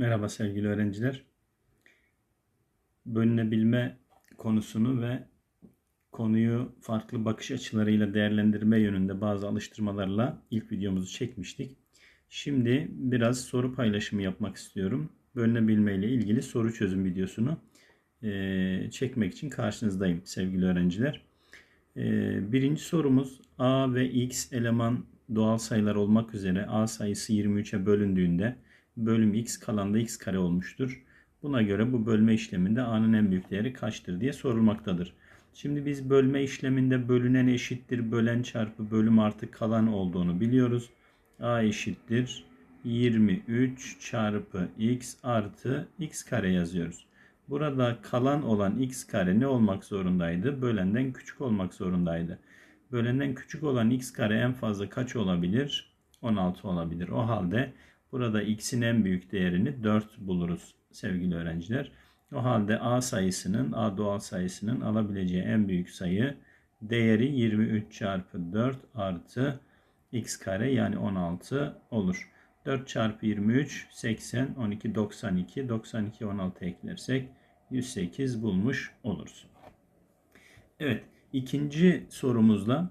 Merhaba sevgili öğrenciler. Bölünebilme konusunu ve konuyu farklı bakış açılarıyla değerlendirme yönünde bazı alıştırmalarla ilk videomuzu çekmiştik. Şimdi biraz soru paylaşımı yapmak istiyorum. Bölünebilme ile ilgili soru çözüm videosunu çekmek için karşınızdayım sevgili öğrenciler. Birinci sorumuz a ve x eleman doğal sayılar olmak üzere a sayısı 23'e bölündüğünde bölüm x kalan da x kare olmuştur. Buna göre bu bölme işleminde a'nın en büyük değeri kaçtır diye sorulmaktadır. Şimdi biz bölme işleminde bölünen eşittir bölen çarpı bölüm artı kalan olduğunu biliyoruz. a eşittir 23 çarpı x artı x kare yazıyoruz. Burada kalan olan x kare ne olmak zorundaydı? Bölenden küçük olmak zorundaydı. Bölenden küçük olan x kare en fazla kaç olabilir? 16 olabilir. O halde burada x'in en büyük değerini 4 buluruz sevgili öğrenciler. O halde a sayısının, a doğal sayısının alabileceği en büyük sayı değeri 23 çarpı 4 artı x kare yani 16 olur. 4 çarpı 23 80 12 92 92 16 eklersek 108 bulmuş oluruz. Evet ikinci sorumuzla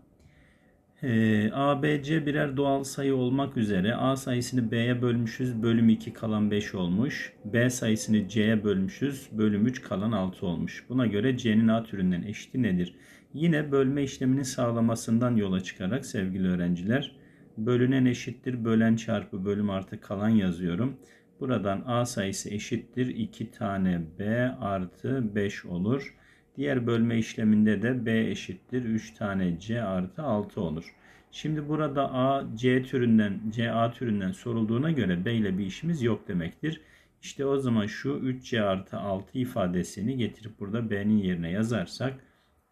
e, A, B, C birer doğal sayı olmak üzere A sayısını B'ye bölmüşüz. Bölüm 2 kalan 5 olmuş. B sayısını C'ye bölmüşüz. Bölüm 3 kalan 6 olmuş. Buna göre C'nin A türünden eşiti nedir? Yine bölme işlemini sağlamasından yola çıkarak sevgili öğrenciler bölünen eşittir bölen çarpı bölüm artı kalan yazıyorum. Buradan A sayısı eşittir 2 tane B artı 5 olur. Diğer bölme işleminde de B eşittir 3 tane C artı 6 olur. Şimdi burada A C türünden C A türünden sorulduğuna göre B ile bir işimiz yok demektir. İşte o zaman şu 3C artı 6 ifadesini getirip burada B'nin yerine yazarsak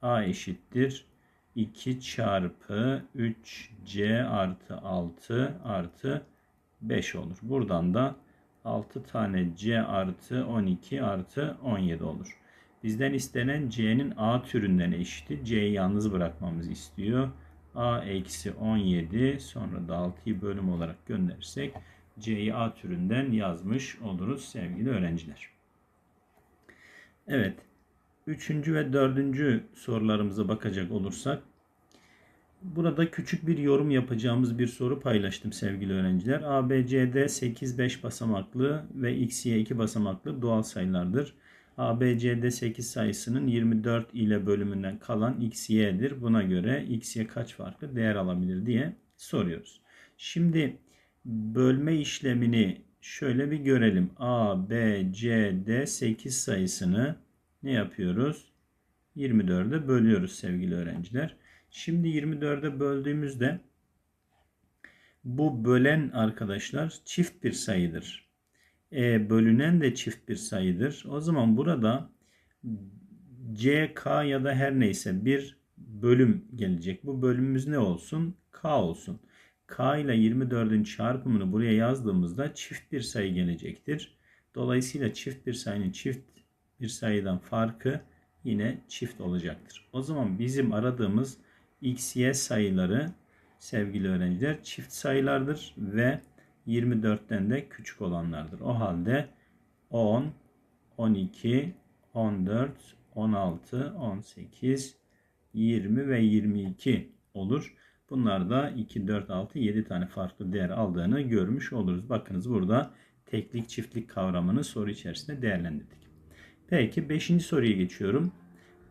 A eşittir 2 çarpı 3C artı 6 artı 5 olur. Buradan da 6 tane C artı 12 artı 17 olur. Bizden istenen C'nin A türünden eşiti. C'yi yalnız bırakmamızı istiyor. A eksi 17 sonra da 6'yı bölüm olarak gönderirsek C'yi A türünden yazmış oluruz sevgili öğrenciler. Evet. Üçüncü ve dördüncü sorularımıza bakacak olursak Burada küçük bir yorum yapacağımız bir soru paylaştım sevgili öğrenciler. A, B, C, D 8, 5 basamaklı ve X, Y 2 basamaklı doğal sayılardır. A, B, C, D 8 sayısının 24 ile bölümünden kalan X, Y'dir. Buna göre X, Y kaç farklı değer alabilir diye soruyoruz. Şimdi bölme işlemini şöyle bir görelim. A, B, C, D 8 sayısını ne yapıyoruz? 24'e bölüyoruz sevgili öğrenciler. Şimdi 24'e böldüğümüzde bu bölen arkadaşlar çift bir sayıdır. E, bölünen de çift bir sayıdır. O zaman burada C, K ya da her neyse bir bölüm gelecek. Bu bölümümüz ne olsun? K olsun. K ile 24'ün çarpımını buraya yazdığımızda çift bir sayı gelecektir. Dolayısıyla çift bir sayının çift bir sayıdan farkı yine çift olacaktır. O zaman bizim aradığımız x, y sayıları sevgili öğrenciler çift sayılardır ve 24'ten de küçük olanlardır. O halde 10, 12, 14, 16, 18, 20 ve 22 olur. Bunlar da 2, 4, 6, 7 tane farklı değer aldığını görmüş oluruz. Bakınız burada teklik çiftlik kavramını soru içerisinde değerlendirdik. Peki 5. soruya geçiyorum.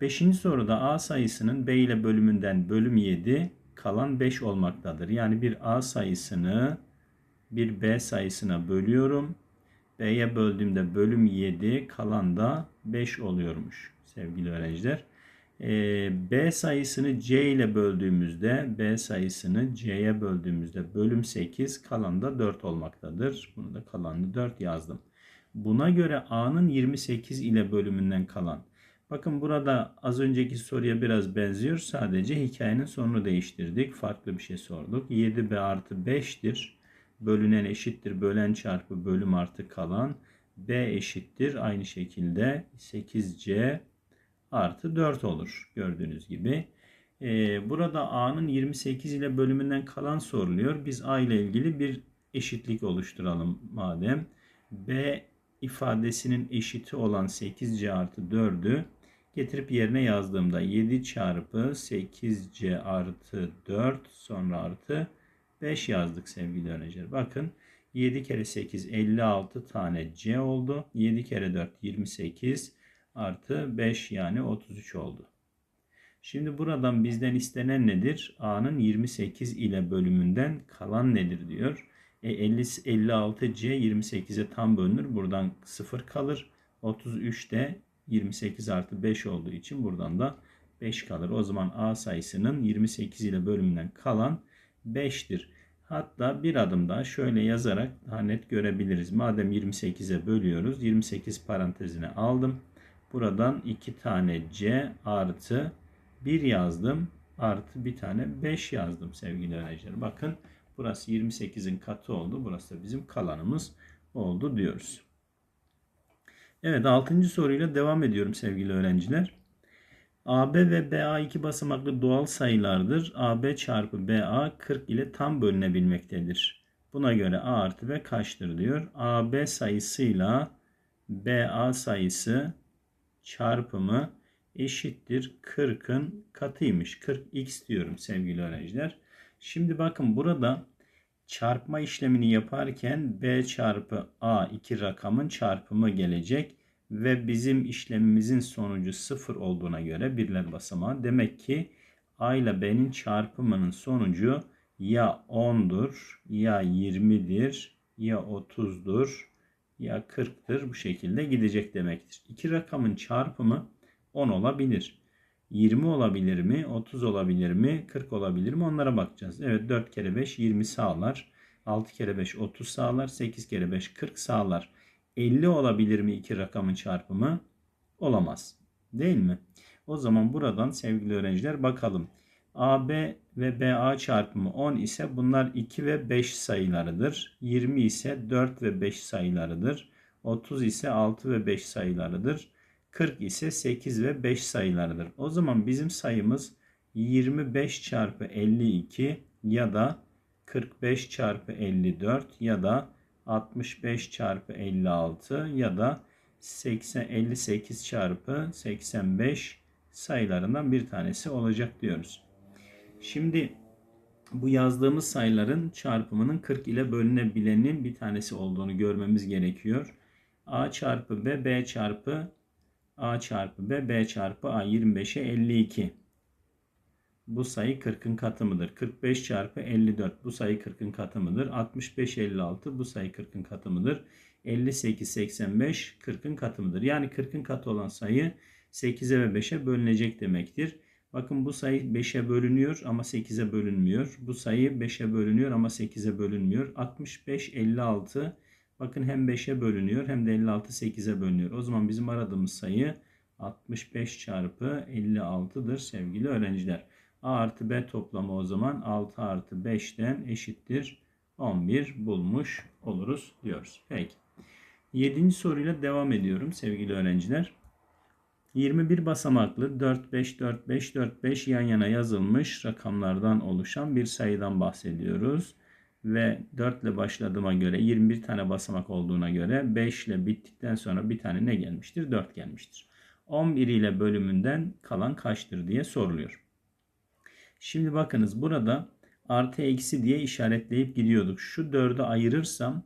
5. soruda A sayısının B ile bölümünden bölüm 7 kalan 5 olmaktadır. Yani bir A sayısını bir B sayısına bölüyorum. B'ye böldüğümde bölüm 7 kalan da 5 oluyormuş sevgili öğrenciler. Ee, B sayısını C ile böldüğümüzde B sayısını C'ye böldüğümüzde bölüm 8 kalan da 4 olmaktadır. Bunu da kalanını 4 yazdım. Buna göre A'nın 28 ile bölümünden kalan Bakın burada az önceki soruya biraz benziyor. Sadece hikayenin sonunu değiştirdik. Farklı bir şey sorduk. 7b artı 5'tir. Bölünen eşittir. Bölen çarpı bölüm artı kalan. b eşittir. Aynı şekilde 8c artı 4 olur. Gördüğünüz gibi. Ee, burada a'nın 28 ile bölümünden kalan soruluyor. Biz a ile ilgili bir eşitlik oluşturalım madem. b ifadesinin eşiti olan 8c artı 4'ü getirip yerine yazdığımda 7 çarpı 8c artı 4 sonra artı 5 yazdık sevgili öğrenciler. Bakın 7 kere 8 56 tane c oldu. 7 kere 4 28 artı 5 yani 33 oldu. Şimdi buradan bizden istenen nedir? A'nın 28 ile bölümünden kalan nedir diyor. E 50, 56C 28'e tam bölünür. Buradan 0 kalır. 33 de 28 artı 5 olduğu için buradan da 5 kalır. O zaman A sayısının 28 ile bölümünden kalan 5'tir. Hatta bir adım daha şöyle yazarak daha net görebiliriz. Madem 28'e bölüyoruz. 28 parantezine aldım. Buradan 2 tane C artı 1 yazdım. Artı bir tane 5 yazdım sevgili öğrenciler. Bakın burası 28'in katı oldu. Burası da bizim kalanımız oldu diyoruz. Evet 6. soruyla devam ediyorum sevgili öğrenciler. AB ve BA iki basamaklı doğal sayılardır. AB çarpı BA 40 ile tam bölünebilmektedir. Buna göre A artı B kaçtır diyor. AB sayısıyla BA sayısı çarpımı eşittir 40'ın katıymış. 40x diyorum sevgili öğrenciler. Şimdi bakın burada çarpma işlemini yaparken B çarpı A iki rakamın çarpımı gelecek ve bizim işlemimizin sonucu 0 olduğuna göre birler basamağı demek ki A ile B'nin çarpımının sonucu ya 10'dur ya 20'dir ya 30'dur ya 40'tır bu şekilde gidecek demektir. İki rakamın çarpımı 10 olabilir. 20 olabilir mi? 30 olabilir mi? 40 olabilir mi? Onlara bakacağız. Evet 4 kere 5 20 sağlar. 6 kere 5 30 sağlar. 8 kere 5 40 sağlar. 50 olabilir mi iki rakamın çarpımı? Olamaz. Değil mi? O zaman buradan sevgili öğrenciler bakalım. AB ve BA çarpımı 10 ise bunlar 2 ve 5 sayılarıdır. 20 ise 4 ve 5 sayılarıdır. 30 ise 6 ve 5 sayılarıdır. 40 ise 8 ve 5 sayılarıdır. O zaman bizim sayımız 25 çarpı 52 ya da 45 çarpı 54 ya da 65 çarpı 56 ya da 80, 58 çarpı 85 sayılarından bir tanesi olacak diyoruz. Şimdi bu yazdığımız sayıların çarpımının 40 ile bölünebilenin bir tanesi olduğunu görmemiz gerekiyor. A çarpı B, B çarpı A çarpı B, B çarpı A 25'e 52. Bu sayı 40'ın katı mıdır? 45 çarpı 54 bu sayı 40'ın katı mıdır? 65 56 bu sayı 40'ın katı mıdır? 58 85 40'ın katı mıdır? Yani 40'ın katı olan sayı 8'e ve 5'e bölünecek demektir. Bakın bu sayı 5'e bölünüyor ama 8'e bölünmüyor. Bu sayı 5'e bölünüyor ama 8'e bölünmüyor. 65 56 bakın hem 5'e bölünüyor hem de 56 8'e bölünüyor. O zaman bizim aradığımız sayı 65 çarpı 56'dır sevgili öğrenciler. A artı B toplamı o zaman 6 artı 5'ten eşittir 11 bulmuş oluruz diyoruz. Peki. 7. soruyla devam ediyorum sevgili öğrenciler. 21 basamaklı 4 5 4 5 4 5 yan yana yazılmış rakamlardan oluşan bir sayıdan bahsediyoruz. Ve 4 ile başladığıma göre 21 tane basamak olduğuna göre 5 ile bittikten sonra bir tane ne gelmiştir? 4 gelmiştir. 11 ile bölümünden kalan kaçtır diye soruluyor. Şimdi bakınız burada artı eksi diye işaretleyip gidiyorduk. Şu 4'ü ayırırsam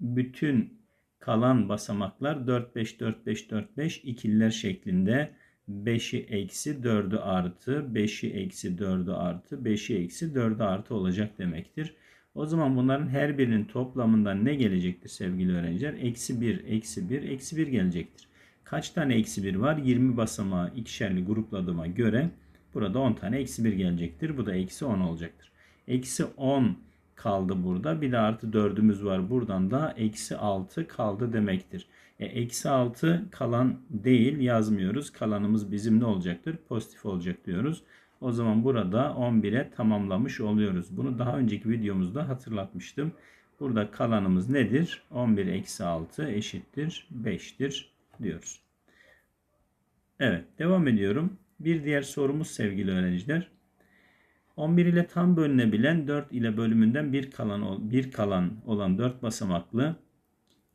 bütün kalan basamaklar 4 5 4 5 4 5 ikililer şeklinde 5'i eksi 4'ü artı 5'i eksi 4'ü artı 5'i eksi 4'ü artı olacak demektir. O zaman bunların her birinin toplamından ne gelecektir sevgili öğrenciler? Eksi 1, eksi 1, eksi 1 gelecektir. Kaç tane eksi 1 var? 20 basamağı ikişerli grupladığıma göre Burada 10 tane eksi 1 gelecektir. Bu da eksi 10 olacaktır. Eksi 10 kaldı burada. Bir de artı 4'ümüz var. Buradan da eksi 6 kaldı demektir. E, eksi 6 kalan değil yazmıyoruz. Kalanımız bizim ne olacaktır? Pozitif olacak diyoruz. O zaman burada 11'e tamamlamış oluyoruz. Bunu daha önceki videomuzda hatırlatmıştım. Burada kalanımız nedir? 11 eksi 6 eşittir 5'tir diyoruz. Evet devam ediyorum. Bir diğer sorumuz sevgili öğrenciler. 11 ile tam bölünebilen 4 ile bölümünden bir kalan bir kalan olan 4 basamaklı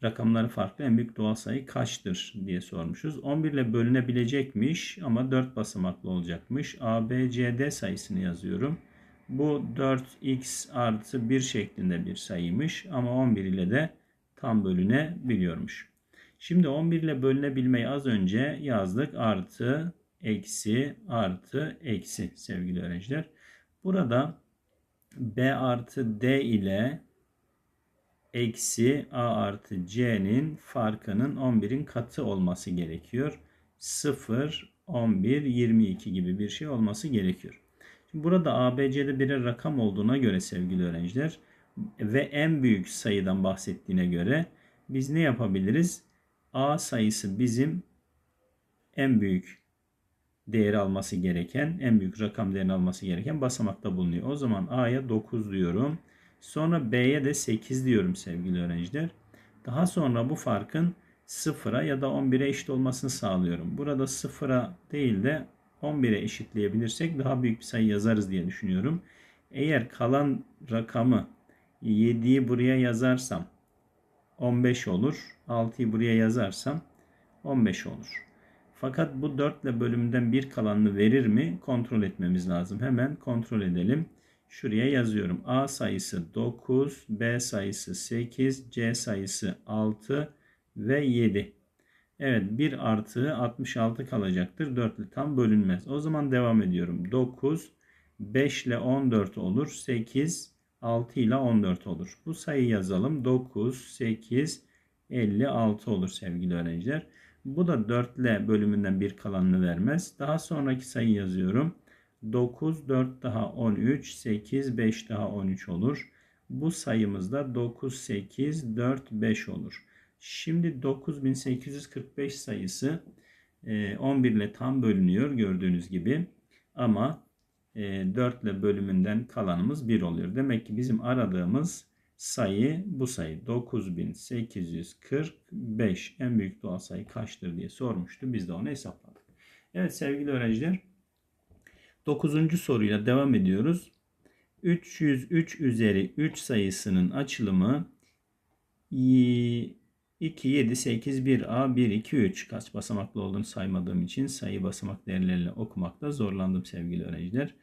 rakamları farklı en büyük doğal sayı kaçtır diye sormuşuz. 11 ile bölünebilecekmiş ama 4 basamaklı olacakmış. A, B, C, D sayısını yazıyorum. Bu 4x artı 1 şeklinde bir sayıymış ama 11 ile de tam bölünebiliyormuş. Şimdi 11 ile bölünebilmeyi az önce yazdık. Artı, eksi, artı, eksi sevgili öğrenciler. Burada B artı D ile eksi A artı C'nin farkının 11'in katı olması gerekiyor. 0, 11, 22 gibi bir şey olması gerekiyor. Şimdi burada ABC'de birer rakam olduğuna göre sevgili öğrenciler ve en büyük sayıdan bahsettiğine göre biz ne yapabiliriz? A sayısı bizim en büyük değeri alması gereken, en büyük rakam değerini alması gereken basamakta bulunuyor. O zaman A'ya 9 diyorum. Sonra B'ye de 8 diyorum sevgili öğrenciler. Daha sonra bu farkın 0'a ya da 11'e eşit olmasını sağlıyorum. Burada 0'a değil de 11'e eşitleyebilirsek daha büyük bir sayı yazarız diye düşünüyorum. Eğer kalan rakamı 7'yi buraya yazarsam 15 olur. 6'yı buraya yazarsam 15 olur. Fakat bu 4 ile bölümünden bir kalanını verir mi? Kontrol etmemiz lazım. Hemen kontrol edelim. Şuraya yazıyorum. A sayısı 9, B sayısı 8, C sayısı 6 ve 7. Evet 1 artı 66 kalacaktır. 4 ile tam bölünmez. O zaman devam ediyorum. 9, 5 ile 14 olur. 8, 6 ile 14 olur. Bu sayıyı yazalım. 9, 8, 56 olur sevgili öğrenciler. Bu da 4 ile bölümünden bir kalanını vermez. Daha sonraki sayı yazıyorum. 9, 4 daha 13, 8, 5 daha 13 olur. Bu sayımız da 9, 8, 4, 5 olur. Şimdi 9845 sayısı 11 ile tam bölünüyor gördüğünüz gibi. Ama 4 ile bölümünden kalanımız 1 oluyor. Demek ki bizim aradığımız sayı bu sayı 9845 en büyük doğal sayı kaçtır diye sormuştu. Biz de onu hesapladık. Evet sevgili öğrenciler 9. soruyla devam ediyoruz. 303 üzeri 3 sayısının açılımı 2, 7, 8, 1, A, 1, 2, 3 kaç basamaklı olduğunu saymadığım için sayı basamak değerleriyle okumakta zorlandım sevgili öğrenciler.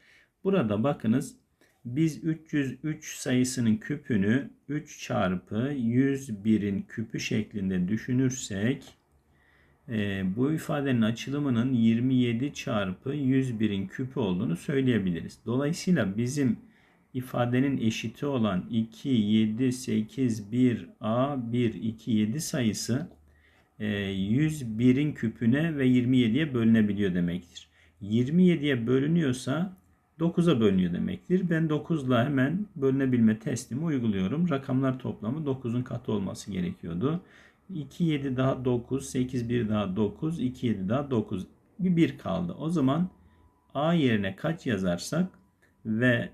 Burada bakınız biz 303 sayısının küpünü 3 çarpı 101'in küpü şeklinde düşünürsek e, bu ifadenin açılımının 27 çarpı 101'in küpü olduğunu söyleyebiliriz. Dolayısıyla bizim ifadenin eşiti olan 2, 7, 8, 1, A, 1, 2, 7 sayısı e, 101'in küpüne ve 27'ye bölünebiliyor demektir. 27'ye bölünüyorsa 9'a bölünüyor demektir. Ben 9 ile hemen bölünebilme testimi uyguluyorum. Rakamlar toplamı 9'un katı olması gerekiyordu. 2, 7 daha 9, 8, 1 daha 9, 2, 7 daha 9. Bir 1 kaldı. O zaman A yerine kaç yazarsak ve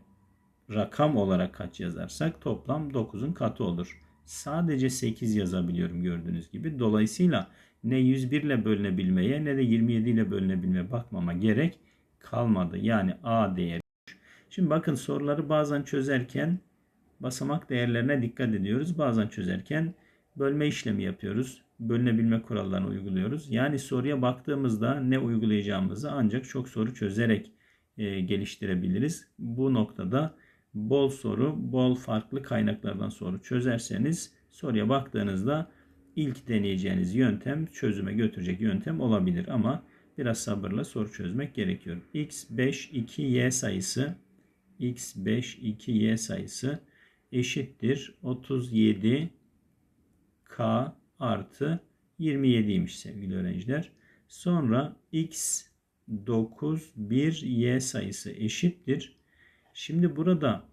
rakam olarak kaç yazarsak toplam 9'un katı olur. Sadece 8 yazabiliyorum gördüğünüz gibi. Dolayısıyla ne 101 ile bölünebilmeye ne de 27 ile bölünebilmeye bakmama gerek kalmadı. Yani A değeri. Şimdi bakın soruları bazen çözerken basamak değerlerine dikkat ediyoruz. Bazen çözerken bölme işlemi yapıyoruz. Bölünebilme kurallarını uyguluyoruz. Yani soruya baktığımızda ne uygulayacağımızı ancak çok soru çözerek e, geliştirebiliriz. Bu noktada bol soru, bol farklı kaynaklardan soru çözerseniz soruya baktığınızda ilk deneyeceğiniz yöntem çözüme götürecek yöntem olabilir ama biraz sabırla soru çözmek gerekiyor. x5 2y sayısı x5 2y sayısı eşittir 37 k artı 27'ymiş sevgili öğrenciler. Sonra x 9 1 y sayısı eşittir. Şimdi burada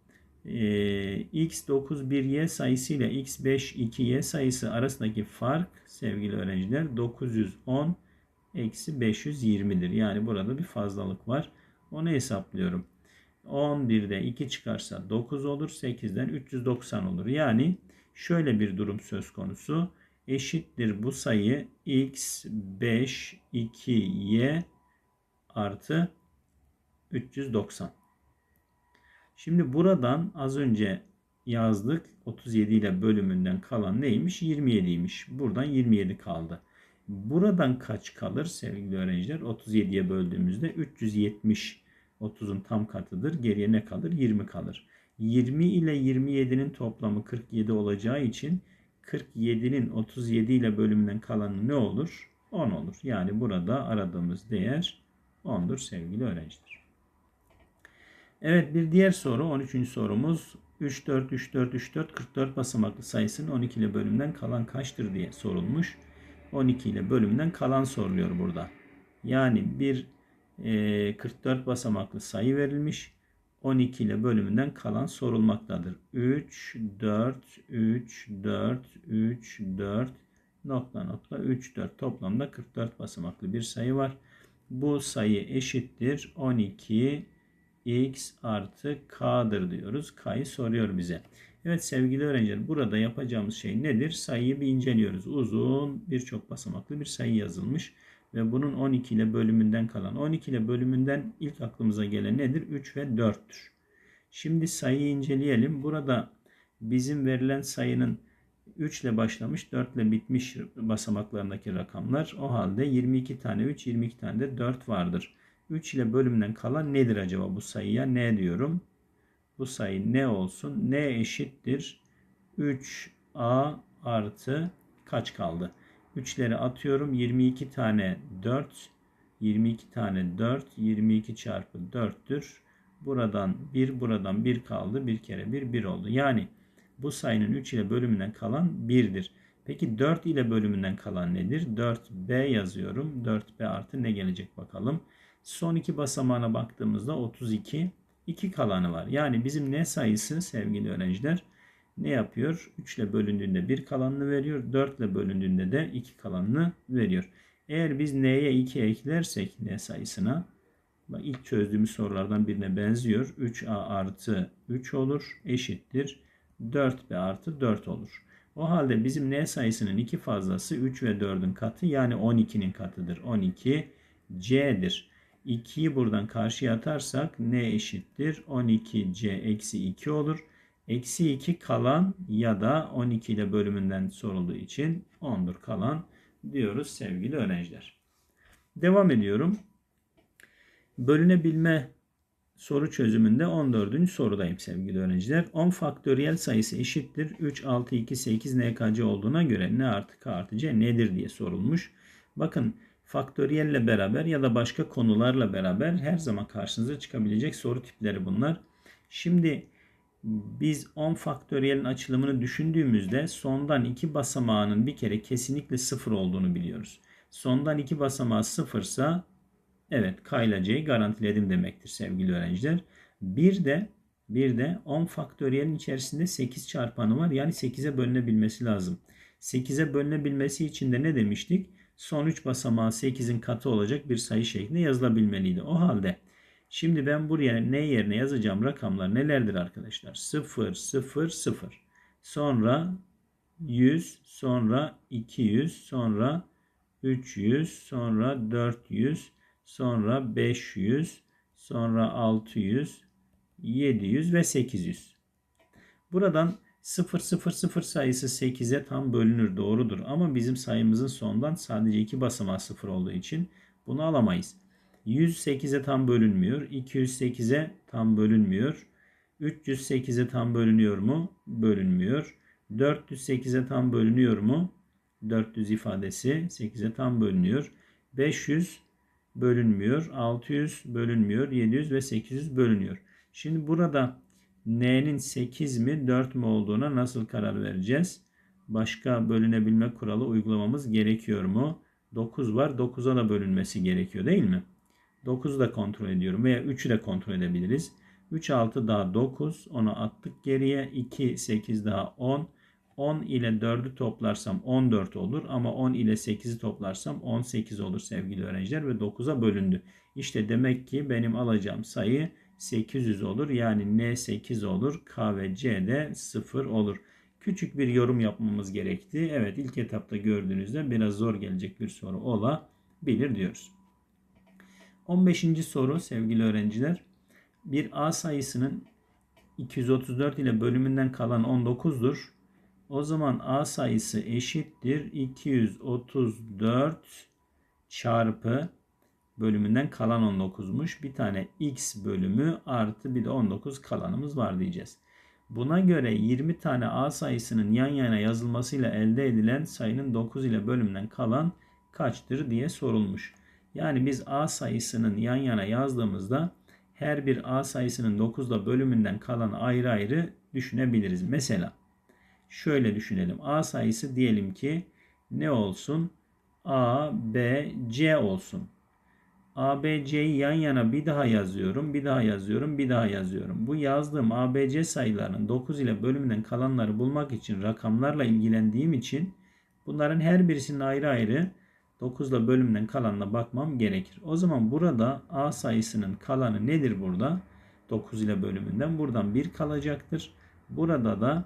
e, x 9 1 y sayısı ile x 5 2 y sayısı arasındaki fark sevgili öğrenciler 910 eksi 520'dir. Yani burada bir fazlalık var. Onu hesaplıyorum. 11'de 2 çıkarsa 9 olur. 8'den 390 olur. Yani şöyle bir durum söz konusu. Eşittir bu sayı x 5 2 y artı 390. Şimdi buradan az önce yazdık. 37 ile bölümünden kalan neymiş? 27'ymiş. Buradan 27 kaldı. Buradan kaç kalır sevgili öğrenciler? 37'ye böldüğümüzde 370 30'un tam katıdır. Geriye ne kalır? 20 kalır. 20 ile 27'nin toplamı 47 olacağı için 47'nin 37 ile bölümünden kalanı ne olur? 10 olur. Yani burada aradığımız değer 10'dur sevgili öğrenciler. Evet bir diğer soru 13. sorumuz 3 4 3 4 3 4 44 basamaklı sayısının 12 ile bölümünden kalan kaçtır diye sorulmuş. 12 ile bölümünden kalan soruluyor burada. Yani bir e, 44 basamaklı sayı verilmiş. 12 ile bölümünden kalan sorulmaktadır. 3, 4, 3, 4, 3, 4, nokta nokta 3, 4 toplamda 44 basamaklı bir sayı var. Bu sayı eşittir 12 x artı k'dır diyoruz. K'yı soruyor bize. Evet sevgili öğrenciler burada yapacağımız şey nedir? Sayıyı bir inceliyoruz. Uzun birçok basamaklı bir sayı yazılmış. Ve bunun 12 ile bölümünden kalan. 12 ile bölümünden ilk aklımıza gelen nedir? 3 ve 4'tür. Şimdi sayıyı inceleyelim. Burada bizim verilen sayının 3 ile başlamış 4 ile bitmiş basamaklarındaki rakamlar. O halde 22 tane 3, 22 tane de 4 vardır. 3 ile bölümünden kalan nedir acaba bu sayıya? Ne diyorum? Bu sayı ne olsun? Ne eşittir? 3a artı kaç kaldı? 3'leri atıyorum. 22 tane 4. 22 tane 4. 22 çarpı 4'tür. Buradan 1 buradan 1 kaldı. 1 kere 1 1 oldu. Yani bu sayının 3 ile bölümünden kalan 1'dir. Peki 4 ile bölümünden kalan nedir? 4b yazıyorum. 4b artı ne gelecek bakalım. Son iki basamağına baktığımızda 32 2 kalanı var. Yani bizim ne sayısı sevgili öğrenciler? Ne yapıyor? 3 ile bölündüğünde 1 kalanını veriyor. 4 ile bölündüğünde de 2 kalanını veriyor. Eğer biz n'ye 2 eklersek n sayısına ilk çözdüğümüz sorulardan birine benziyor. 3a artı 3 olur. Eşittir. 4b artı 4 olur. O halde bizim n sayısının 2 fazlası 3 ve 4'ün katı yani 12'nin katıdır. 12 c'dir. 2'yi buradan karşıya atarsak ne eşittir? 12c eksi 2 olur. Eksi 2 kalan ya da 12 ile bölümünden sorulduğu için 10'dur kalan diyoruz sevgili öğrenciler. Devam ediyorum. Bölünebilme soru çözümünde 14. sorudayım sevgili öğrenciler. 10 faktöriyel sayısı eşittir. 3, 6, 2, 8 nkc olduğuna göre ne artı k artı c nedir diye sorulmuş. Bakın faktöriyelle beraber ya da başka konularla beraber her zaman karşınıza çıkabilecek soru tipleri bunlar. Şimdi biz 10 faktöriyelin açılımını düşündüğümüzde sondan 2 basamağının bir kere kesinlikle 0 olduğunu biliyoruz. Sondan 2 basamağı 0 ise evet K ile C'yi garantiledim demektir sevgili öğrenciler. Bir de bir de 10 faktöriyelin içerisinde 8 çarpanı var. Yani 8'e bölünebilmesi lazım. 8'e bölünebilmesi için de ne demiştik? Son 3 basamağı 8'in katı olacak bir sayı şeklinde yazılabilmeliydi. O halde Şimdi ben buraya ne yerine yazacağım rakamlar nelerdir arkadaşlar? 0, 0, 0. Sonra 100, sonra 200, sonra 300, sonra 400, sonra 500, sonra 600, 700 ve 800. Buradan 0, 0, 0 sayısı 8'e tam bölünür doğrudur. Ama bizim sayımızın sondan sadece 2 basamağı 0 olduğu için bunu alamayız. 108'e tam bölünmüyor. 208'e tam bölünmüyor. 308'e tam bölünüyor mu? Bölünmüyor. 408'e tam bölünüyor mu? 400 ifadesi 8'e tam bölünüyor. 500 bölünmüyor. 600 bölünmüyor. 700 ve 800 bölünüyor. Şimdi burada n'nin 8 mi 4 mü olduğuna nasıl karar vereceğiz? Başka bölünebilme kuralı uygulamamız gerekiyor mu? 9 var. 9'a da bölünmesi gerekiyor değil mi? 9'u da kontrol ediyorum veya 3'ü de kontrol edebiliriz. 3 6 daha 9. Onu attık geriye. 2 8 daha 10. 10 ile 4'ü toplarsam 14 olur ama 10 ile 8'i toplarsam 18 olur sevgili öğrenciler ve 9'a bölündü. İşte demek ki benim alacağım sayı 800 olur. Yani N 8 olur. K ve C de 0 olur. Küçük bir yorum yapmamız gerekti. Evet ilk etapta gördüğünüzde biraz zor gelecek bir soru olabilir diyoruz. 15. soru sevgili öğrenciler. Bir A sayısının 234 ile bölümünden kalan 19'dur. O zaman A sayısı eşittir 234 çarpı bölümünden kalan 19'muş. Bir tane x bölümü artı bir de 19 kalanımız var diyeceğiz. Buna göre 20 tane A sayısının yan yana yazılmasıyla elde edilen sayının 9 ile bölümünden kalan kaçtır diye sorulmuş. Yani biz A sayısının yan yana yazdığımızda her bir A sayısının 9 ile bölümünden kalan ayrı ayrı düşünebiliriz. Mesela şöyle düşünelim. A sayısı diyelim ki ne olsun? A, B, C olsun. A, B, C'yi yan yana bir daha yazıyorum, bir daha yazıyorum, bir daha yazıyorum. Bu yazdığım A, B, C sayılarının 9 ile bölümünden kalanları bulmak için rakamlarla ilgilendiğim için bunların her birisinin ayrı ayrı 9 ile bölümden kalanına bakmam gerekir. O zaman burada A sayısının kalanı nedir burada? 9 ile bölümünden buradan 1 kalacaktır. Burada da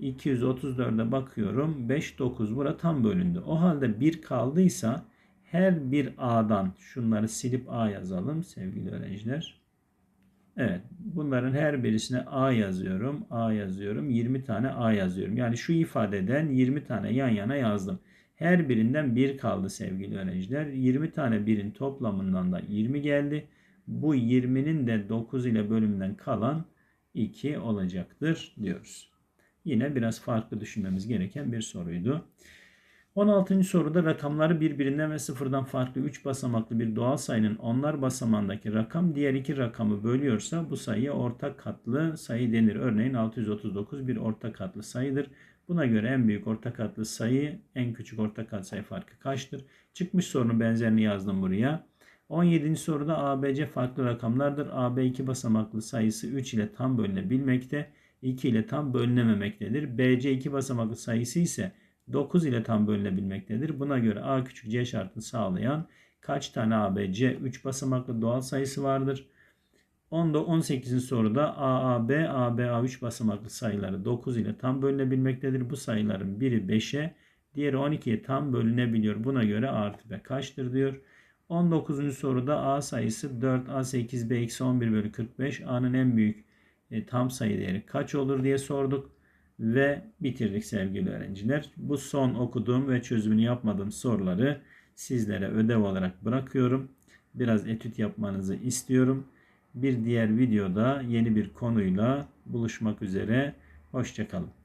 234'e bakıyorum. 5, 9 bura tam bölündü. O halde 1 kaldıysa her bir A'dan şunları silip A yazalım sevgili öğrenciler. Evet bunların her birisine A yazıyorum. A yazıyorum. 20 tane A yazıyorum. Yani şu ifadeden 20 tane yan yana yazdım. Her birinden 1 kaldı sevgili öğrenciler. 20 tane birin toplamından da 20 geldi. Bu 20'nin de 9 ile bölümünden kalan 2 olacaktır diyoruz. Yine biraz farklı düşünmemiz gereken bir soruydu. 16. soruda rakamları birbirinden ve sıfırdan farklı 3 basamaklı bir doğal sayının onlar basamağındaki rakam diğer iki rakamı bölüyorsa bu sayıya ortak katlı sayı denir. Örneğin 639 bir ortak katlı sayıdır. Buna göre en büyük ortak katlı sayı en küçük ortak katsayı farkı kaçtır? Çıkmış sorunun benzerini yazdım buraya. 17. soruda ABC farklı rakamlardır. AB iki basamaklı sayısı 3 ile tam bölünebilmekte, 2 ile tam bölünememektedir. BC iki basamaklı sayısı ise 9 ile tam bölünebilmektedir. Buna göre A küçük C şartını sağlayan kaç tane ABC 3 basamaklı doğal sayısı vardır? 10'da 18. soruda AAB, ABA 3 basamaklı sayıları 9 ile tam bölünebilmektedir. Bu sayıların biri 5'e, diğeri 12'ye tam bölünebiliyor. Buna göre A artı B kaçtır diyor. 19. soruda A sayısı 4, A8, B eksi 11 bölü 45. A'nın en büyük e, tam sayı değeri kaç olur diye sorduk. Ve bitirdik sevgili öğrenciler. Bu son okuduğum ve çözümünü yapmadığım soruları sizlere ödev olarak bırakıyorum. Biraz etüt yapmanızı istiyorum. Bir diğer videoda yeni bir konuyla buluşmak üzere. Hoşçakalın.